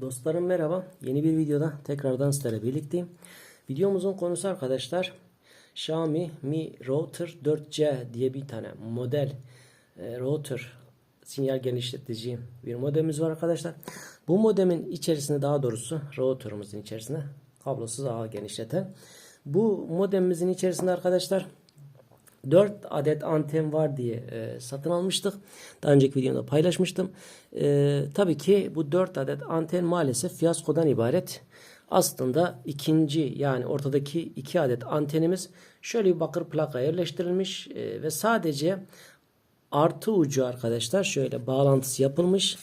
Dostlarım merhaba. Yeni bir videoda tekrardan sizlerle birlikteyim. Videomuzun konusu arkadaşlar Xiaomi Mi Router 4C diye bir tane model e, router sinyal genişletici bir modemimiz var arkadaşlar. Bu modemin içerisinde daha doğrusu routerımızın içerisinde kablosuz ağ genişleten bu modemimizin içerisinde arkadaşlar 4 adet anten var diye e, satın almıştık. Daha önceki videomda paylaşmıştım. E, tabii ki bu 4 adet anten maalesef fiyaskodan ibaret. Aslında ikinci yani ortadaki 2 adet antenimiz şöyle bir bakır plaka yerleştirilmiş e, ve sadece artı ucu arkadaşlar şöyle bağlantısı yapılmış.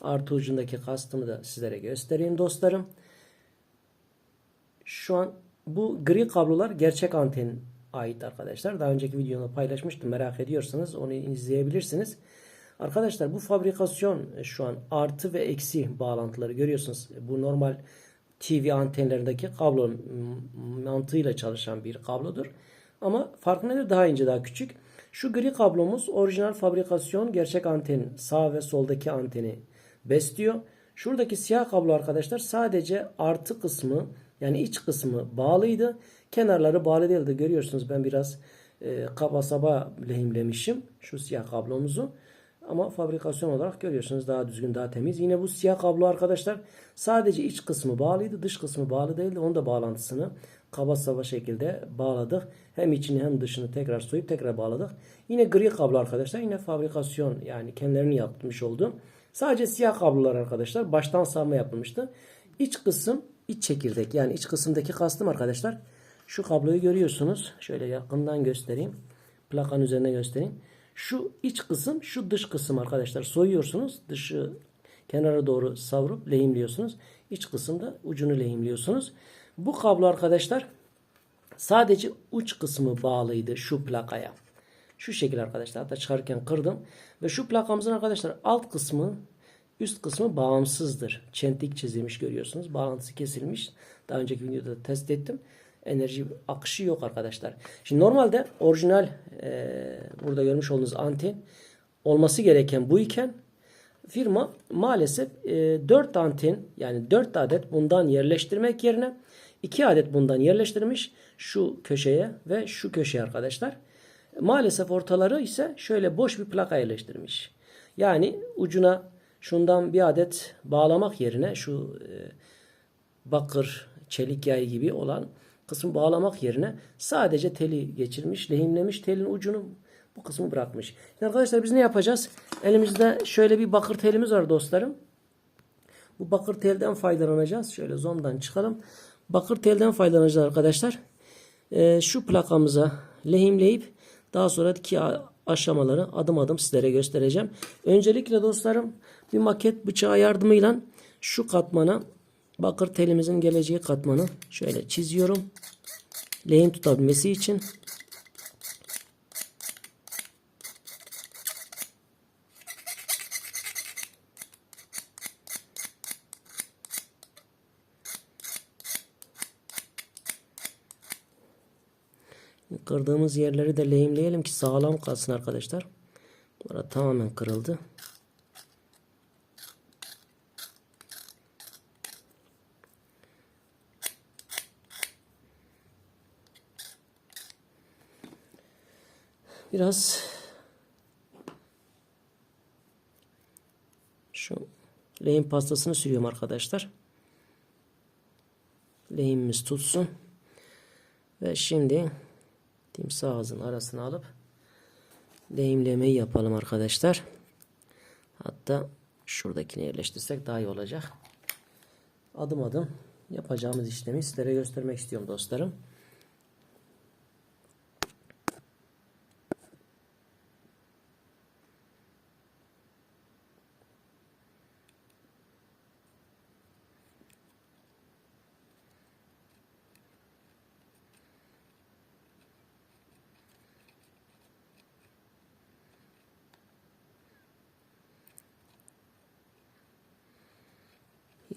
Artı ucundaki kastımı da sizlere göstereyim dostlarım. Şu an bu gri kablolar gerçek anten ait arkadaşlar. Daha önceki videomda paylaşmıştım. Merak ediyorsanız onu izleyebilirsiniz. Arkadaşlar bu fabrikasyon şu an artı ve eksi bağlantıları görüyorsunuz. Bu normal TV antenlerindeki kablo mantığıyla çalışan bir kablodur. Ama farkı nedir? Daha ince, daha küçük. Şu gri kablomuz orijinal fabrikasyon gerçek anten sağ ve soldaki anteni besliyor. Şuradaki siyah kablo arkadaşlar sadece artı kısmı yani iç kısmı bağlıydı. Kenarları bağlı değildi. Görüyorsunuz ben biraz e, kaba saba lehimlemişim şu siyah kablomuzu. Ama fabrikasyon olarak görüyorsunuz daha düzgün daha temiz. Yine bu siyah kablo arkadaşlar sadece iç kısmı bağlıydı. Dış kısmı bağlı değildi. Onun da bağlantısını kaba saba şekilde bağladık. Hem içini hem dışını tekrar soyup tekrar bağladık. Yine gri kablo arkadaşlar. Yine fabrikasyon yani kendilerini yapmış oldu. Sadece siyah kablolar arkadaşlar. Baştan savma yapılmıştı. İç kısım iç çekirdek yani iç kısımdaki kastım arkadaşlar. Şu kabloyu görüyorsunuz. Şöyle yakından göstereyim. Plakanın üzerine göstereyim. Şu iç kısım, şu dış kısım arkadaşlar. Soyuyorsunuz. Dışı kenara doğru savurup lehimliyorsunuz. İç kısımda ucunu lehimliyorsunuz. Bu kablo arkadaşlar sadece uç kısmı bağlıydı şu plakaya. Şu şekil arkadaşlar. Hatta çıkarken kırdım. Ve şu plakamızın arkadaşlar alt kısmı üst kısmı bağımsızdır. Çentik çizilmiş görüyorsunuz. Bağlantısı kesilmiş. Daha önceki videoda test ettim enerji akışı yok arkadaşlar. Şimdi normalde orijinal e, burada görmüş olduğunuz anten olması gereken bu iken firma maalesef e, 4 anten yani 4 adet bundan yerleştirmek yerine 2 adet bundan yerleştirmiş şu köşeye ve şu köşeye arkadaşlar. Maalesef ortaları ise şöyle boş bir plaka yerleştirmiş. Yani ucuna şundan bir adet bağlamak yerine şu e, bakır çelik yay gibi olan kısmı bağlamak yerine sadece teli geçirmiş, lehimlemiş, telin ucunu bu kısmı bırakmış. Şimdi arkadaşlar biz ne yapacağız? Elimizde şöyle bir bakır telimiz var dostlarım. Bu bakır telden faydalanacağız. Şöyle zondan çıkalım. Bakır telden faydalanacağız arkadaşlar. Ee, şu plakamıza lehimleyip daha sonraki aşamaları adım adım sizlere göstereceğim. Öncelikle dostlarım bir maket bıçağı yardımıyla şu katmana bakır telimizin geleceği katmanı şöyle çiziyorum. Lehim tutabilmesi için. Kırdığımız yerleri de lehimleyelim ki sağlam kalsın arkadaşlar. Burada tamamen kırıldı. Biraz şu lehim pastasını sürüyorum arkadaşlar. Lehimimiz tutsun. Ve şimdi timsah ağzının arasına alıp lehimlemeyi yapalım arkadaşlar. Hatta şuradakini yerleştirsek daha iyi olacak. Adım adım yapacağımız işlemi sizlere göstermek istiyorum dostlarım.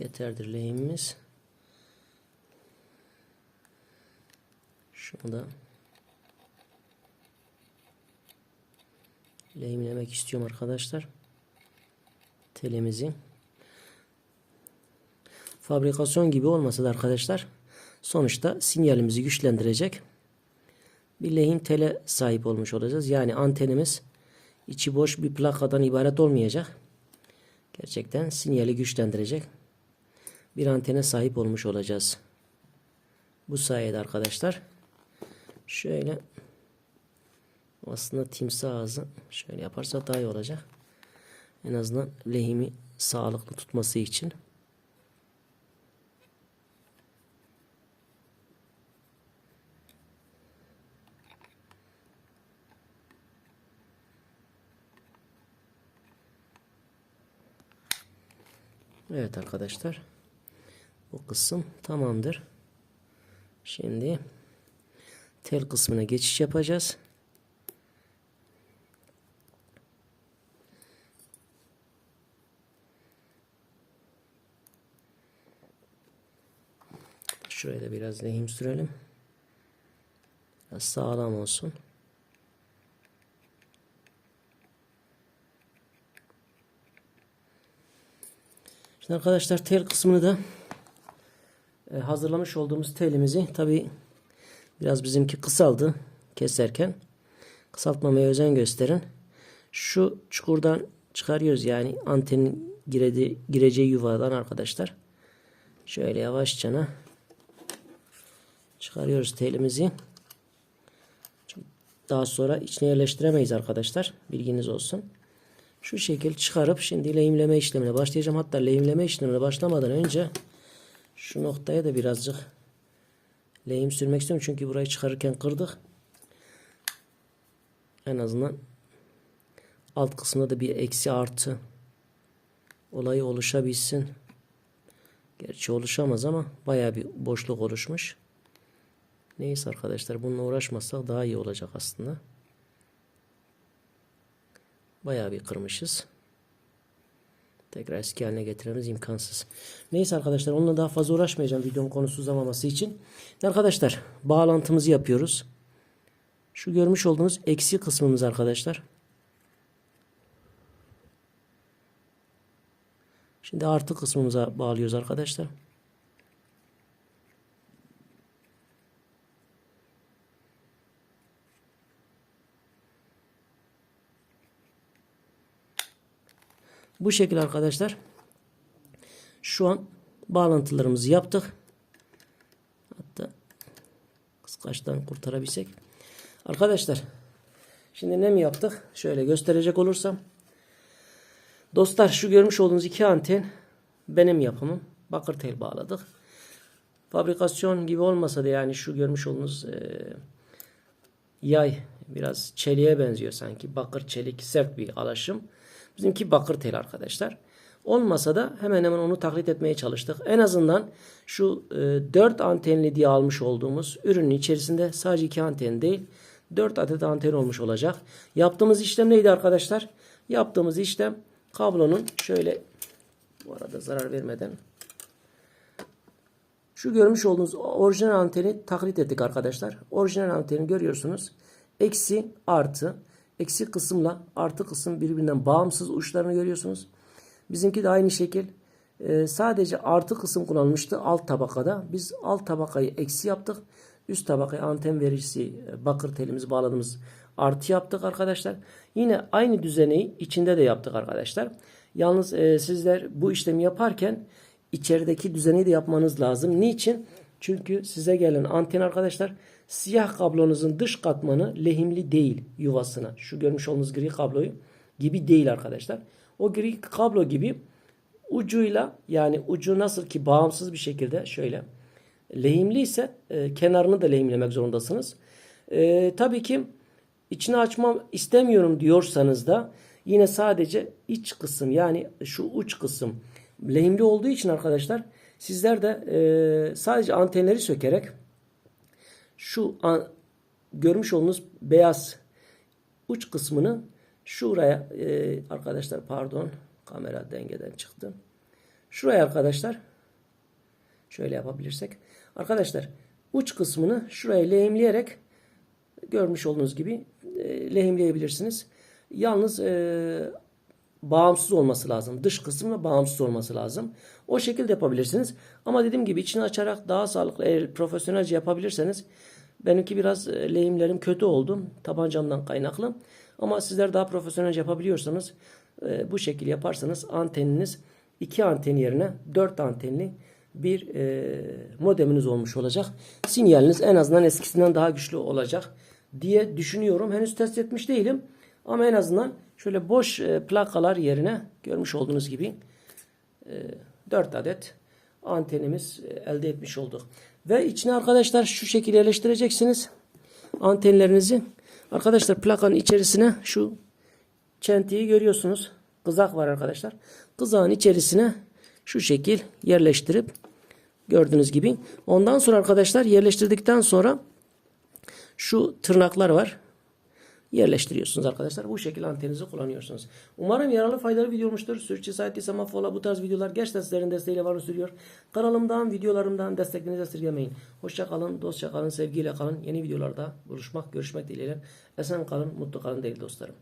Yeterdir lehimimiz. Şunu da lehimlemek istiyorum arkadaşlar. Telimizi. fabrikasyon gibi olmasa da arkadaşlar sonuçta sinyalimizi güçlendirecek bir lehim tele sahip olmuş olacağız. Yani antenimiz içi boş bir plakadan ibaret olmayacak. Gerçekten sinyali güçlendirecek bir antene sahip olmuş olacağız. Bu sayede arkadaşlar şöyle aslında timsah ağzı şöyle yaparsak daha iyi olacak. En azından lehimi sağlıklı tutması için. Evet arkadaşlar. Kısım tamamdır. Şimdi tel kısmına geçiş yapacağız. Şuraya da biraz lehim sürelim. Biraz sağlam olsun. Şimdi arkadaşlar tel kısmını da hazırlamış olduğumuz telimizi tabi biraz bizimki kısaldı keserken. Kısaltmamaya özen gösterin. Şu çukurdan çıkarıyoruz yani antenin giredi, gireceği yuvadan arkadaşlar. Şöyle yavaşça çıkarıyoruz telimizi. Daha sonra içine yerleştiremeyiz arkadaşlar. Bilginiz olsun. Şu şekil çıkarıp şimdi lehimleme işlemine başlayacağım. Hatta lehimleme işlemine başlamadan önce şu noktaya da birazcık lehim sürmek istiyorum. Çünkü burayı çıkarırken kırdık. En azından alt kısmında da bir eksi artı olayı oluşabilsin. Gerçi oluşamaz ama baya bir boşluk oluşmuş. Neyse arkadaşlar bununla uğraşmazsak daha iyi olacak aslında. Bayağı bir kırmışız. Tekrar eski haline getirmemiz imkansız. Neyse arkadaşlar onunla daha fazla uğraşmayacağım videonun konusu uzamaması için. Arkadaşlar bağlantımızı yapıyoruz. Şu görmüş olduğunuz eksi kısmımız arkadaşlar. Şimdi artı kısmımıza bağlıyoruz arkadaşlar. Bu şekilde arkadaşlar. Şu an bağlantılarımızı yaptık. Hatta kıskaçtan kurtarabilsek. Arkadaşlar şimdi ne mi yaptık? Şöyle gösterecek olursam. Dostlar şu görmüş olduğunuz iki anten benim yapımım. Bakır tel bağladık. Fabrikasyon gibi olmasa da yani şu görmüş olduğunuz e, yay biraz çeliğe benziyor sanki. Bakır çelik sert bir alaşım. Bizimki bakır tel arkadaşlar. Olmasa da hemen hemen onu taklit etmeye çalıştık. En azından şu e, 4 antenli diye almış olduğumuz ürünün içerisinde sadece 2 anten değil 4 adet anten olmuş olacak. Yaptığımız işlem neydi arkadaşlar? Yaptığımız işlem kablonun şöyle bu arada zarar vermeden şu görmüş olduğunuz orijinal anteni taklit ettik arkadaşlar. Orijinal anteni görüyorsunuz. Eksi artı eksi kısımla artı kısım birbirinden bağımsız uçlarını görüyorsunuz. Bizimki de aynı şekil. Ee, sadece artı kısım kullanılmıştı alt tabakada. Biz alt tabakayı eksi yaptık. Üst tabakaya anten vericisi e, bakır telimizi bağladığımız artı yaptık arkadaşlar. Yine aynı düzeneyi içinde de yaptık arkadaşlar. Yalnız e, sizler bu işlemi yaparken içerideki düzeni de yapmanız lazım. Niçin? Çünkü size gelen anten arkadaşlar siyah kablonuzun dış katmanı lehimli değil yuvasına. Şu görmüş olduğunuz gri kabloyu gibi değil arkadaşlar. O gri kablo gibi ucuyla yani ucu nasıl ki bağımsız bir şekilde şöyle lehimli ise e, kenarını da lehimlemek zorundasınız. E, tabii ki içini açmam istemiyorum diyorsanız da yine sadece iç kısım yani şu uç kısım lehimli olduğu için arkadaşlar sizler de e, sadece antenleri sökerek şu an, görmüş olduğunuz beyaz uç kısmını şuraya e, arkadaşlar pardon kamera dengeden çıktı. Şuraya arkadaşlar şöyle yapabilirsek arkadaşlar uç kısmını şuraya lehimleyerek görmüş olduğunuz gibi e, lehimleyebilirsiniz. Yalnız e, bağımsız olması lazım. Dış kısmı bağımsız olması lazım. O şekilde yapabilirsiniz. Ama dediğim gibi içini açarak daha sağlıklı, eğer profesyonelce yapabilirseniz benimki biraz e, lehimlerim kötü oldu. Tabancamdan kaynaklı. Ama sizler daha profesyonelce yapabiliyorsanız e, bu şekilde yaparsanız anteniniz iki anten yerine dört antenli bir e, modeminiz olmuş olacak. Sinyaliniz en azından eskisinden daha güçlü olacak diye düşünüyorum. Henüz test etmiş değilim. Ama en azından şöyle boş e, plakalar yerine görmüş olduğunuz gibi 4 adet antenimiz e, elde etmiş olduk. Ve içine arkadaşlar şu şekilde yerleştireceksiniz antenlerinizi. Arkadaşlar plakanın içerisine şu çentiyi görüyorsunuz. Kızak var arkadaşlar. Kızağın içerisine şu şekil yerleştirip gördüğünüz gibi. Ondan sonra arkadaşlar yerleştirdikten sonra şu tırnaklar var yerleştiriyorsunuz arkadaşlar. Bu şekilde anteninizi kullanıyorsunuz. Umarım yararlı faydalı video olmuştur. Sürçüsü ettiyse mahvola bu tarz videolar gerçekten sizlerin desteğiyle var sürüyor. Kanalımdan, videolarımdan desteklerinizi esirgemeyin. Hoşça kalın, dostça kalın, sevgiyle kalın. Yeni videolarda buluşmak, görüşmek dileğiyle. Esen kalın, mutlu kalın değil dostlarım.